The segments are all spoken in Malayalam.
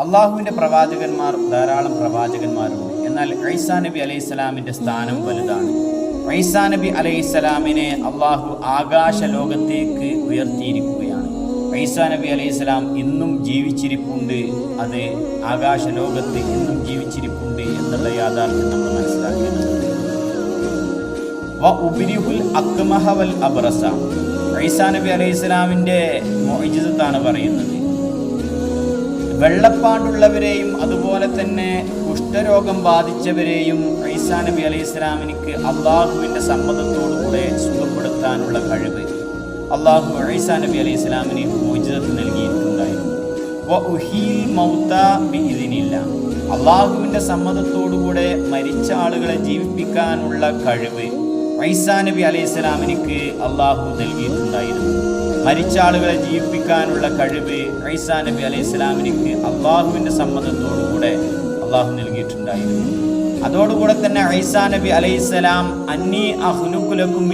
അള്ളാഹുവിന്റെ പ്രവാചകന്മാർ ധാരാളം പ്രവാചകന്മാരുണ്ട്. എന്നാൽ ഐസാ നബി അലൈഹി സ്വലാമിന്റെ സ്ഥാനം വലുതാണ്. ഐസാ നബി അലൈഹി സ്വലാമിനെ അള്ളാഹു ആകാശ ലോകത്തേക്ക് ഉയർത്തിയിരിക്കുകയാണ്. ഐസാ നബി അലൈഹി സ്വലാം ഇന്നും ജീവിച്ചിരിപ്പുണ്ട്. അത് ആകാശ ലോകത്ത് ഇന്നും ജീവിച്ചിരിപ്പുണ്ട് എന്നുള്ള യാഥാർത്ഥ്യം നമ്മൾ മനസ്സിലാക്കേണ്ടതുണ്ട്. വ ഐസാ നബി അലൈഹി സ്വലാമിന്റെ മൊയ്ജിസത്താണ് പറയുന്നത്. വെള്ളപ്പാണ്ടുള്ളവരെയും അതുപോലെ തന്നെ കുഷ്ഠരോഗം ബാധിച്ചവരെയും ഐസാ നബി അലൈഹി ഇസ്ലാമിനിക്ക് അള്ളാഹുവിന്റെ സമ്മതത്തോടുകൂടെ സുഖപ്പെടുത്താനുള്ള കഴിവ് അള്ളാഹു ഐസാ നബി അലൈഹി ഇസ്ലാമിന് മോചിതത്ത് നൽകിയിട്ടുണ്ടായിരുന്നു. അള്ളാഹുവിന്റെ സമ്മതത്തോടുകൂടെ മരിച്ച ആളുകളെ ജീവിപ്പിക്കാനുള്ള കഴിവ് ഐസാ നബി അലൈഹി സ്വലാമിനിക്ക് അള്ളാഹു നൽകിയിട്ടുണ്ടായിരുന്നു. മരിച്ച ആളുകളെ ജീവിപ്പിക്കാനുള്ള കഴിവ് ഐസാ നബി അലൈഹി സ്വലാമിനിക്ക് അള്ളാഹുവിന്റെ സമ്മതത്തോടുകൂടെ അള്ളാഹു നൽകിയിട്ടുണ്ടായിരുന്നു. അതോടുകൂടെ തന്നെ ഐസാ നബി അലൈഹി സ്വലാം അന്നി അഹ്ലുക്കുലക്കും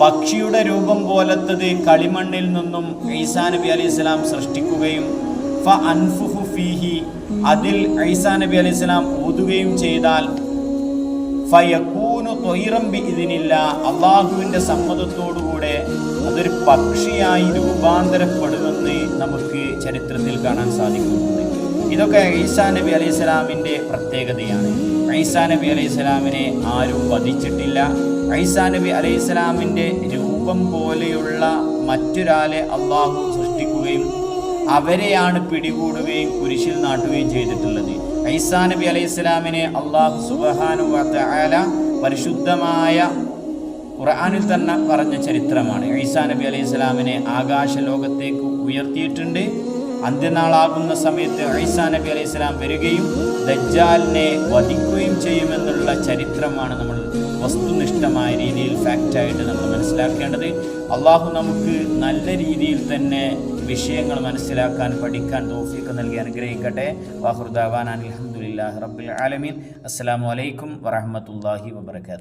പക്ഷിയുടെ രൂപം പോലത്തത് കളിമണ്ണിൽ നിന്നും ഐസാ നബി അലൈഹി സ്വലാം സൃഷ്ടിക്കുകയും ഫ അൻഫുഹു ഫീഹി അതിൽ ഐസാ നബി അലൈഹി സ്വലാം ഊതുകയും ചെയ്താൽ ഫയക്കൂനു തൊയ്റമ്പി ഇതിനില്ല അള്ളാഹുവിന്റെ സമ്മതത്തോടുകൂടെ അതൊരു പക്ഷിയായി രൂപാന്തരപ്പെടുമെന്ന് നമുക്ക് ചരിത്രത്തിൽ കാണാൻ സാധിക്കുന്നുണ്ട്. ഇതൊക്കെ ഈസാ നബി അലൈഹി സ്വലാമിന്റെ പ്രത്യേകതയാണ്. ഐസാ നബി അലൈഹി സ്വലാമിനെ ആരും വധിച്ചിട്ടില്ല. ഐസാ നബി അലൈഹി സ്വലാമിന്റെ രൂപം പോലെയുള്ള മറ്റൊരാളെ അള്ളാഹു സൃഷ്ടിക്കുകയും അവരെയാണ് പിടികൂടുകയും കുരിശിൽ നാട്ടുകയും ചെയ്തിട്ടുള്ളത്. ഐസാ നബി അലൈഹി ഇസ്ലാമിനെ അള്ളാഹു സുബഹാനു വാല പരിശുദ്ധമായ ഖുർആാനിൽ തന്നെ പറഞ്ഞ ചരിത്രമാണ്. ഈസാ നബി അലൈഹി ഇസ്ലാമിനെ ആകാശ ലോകത്തേക്ക് ഉയർത്തിയിട്ടുണ്ട്. അന്ത്യനാളാകുന്ന സമയത്ത് ഐസാ നബി അലൈഹി ഇസ്ലാം വരികയും ദജ്ജാലിനെ വധിക്കുകയും ചെയ്യുമെന്നുള്ള ചരിത്രമാണ് നമ്മൾ വസ്തുനിഷ്ഠമായ രീതിയിൽ ഫാക്റ്റായിട്ട് നമ്മൾ മനസ്സിലാക്കേണ്ടത്. അള്ളാഹു നമുക്ക് നല്ല രീതിയിൽ തന്നെ വിഷയങ്ങൾ മനസ്സിലാക്കാൻ പഠിക്കാൻ തോഫീക്ക് നൽകി അനുഗ്രഹിക്കട്ടെ. വാഹുർദാവാൻ അലഹമുല്ലാ റബ്ബുൽ ആലമീൻ. അസ്സാം വലൈക്കും വറഹമത്തല്ലാഹി വബർക്കാത്തു